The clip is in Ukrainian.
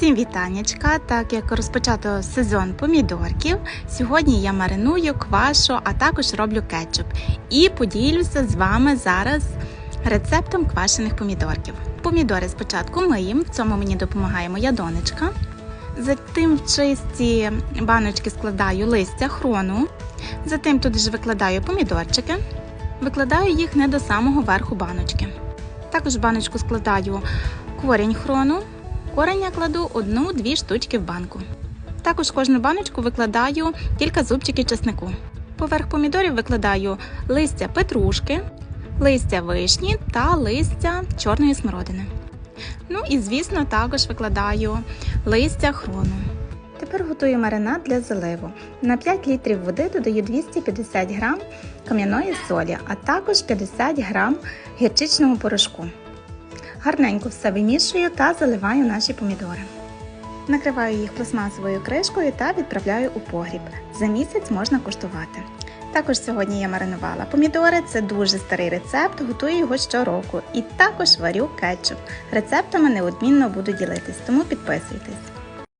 Всім вітаннячка! Так як розпочато сезон помідорків, сьогодні я мариную, квашу, а також роблю кетчуп. І поділюся з вами зараз рецептом квашених помідорків. Помідори спочатку миємо, в цьому мені допомагає моя донечка. Затим в чисті баночки складаю листя хрону. Затим туди ж викладаю помідорчики, викладаю їх не до самого верху баночки. Також в баночку складаю корінь хрону. Корень я кладу одну-дві штучки в банку. Також в кожну баночку викладаю кілька зубчиків чеснику. Поверх помідорів викладаю листя петрушки, листя вишні та листя чорної смородини. Ну і, звісно, також викладаю листя хрону. Тепер готую маринад для заливу. На 5 літрів води додаю 250 г кам'яної солі, а також 50 г гірчичного порошку. Гарненько все вимішую та заливаю наші помідори. Накриваю їх пластмасовою кришкою та відправляю у погріб. За місяць можна куштувати. Також сьогодні я маринувала помідори, це дуже старий рецепт, готую його щороку. І також варю кетчуп. Рецептами неодмінно буду ділитись, тому підписуйтесь.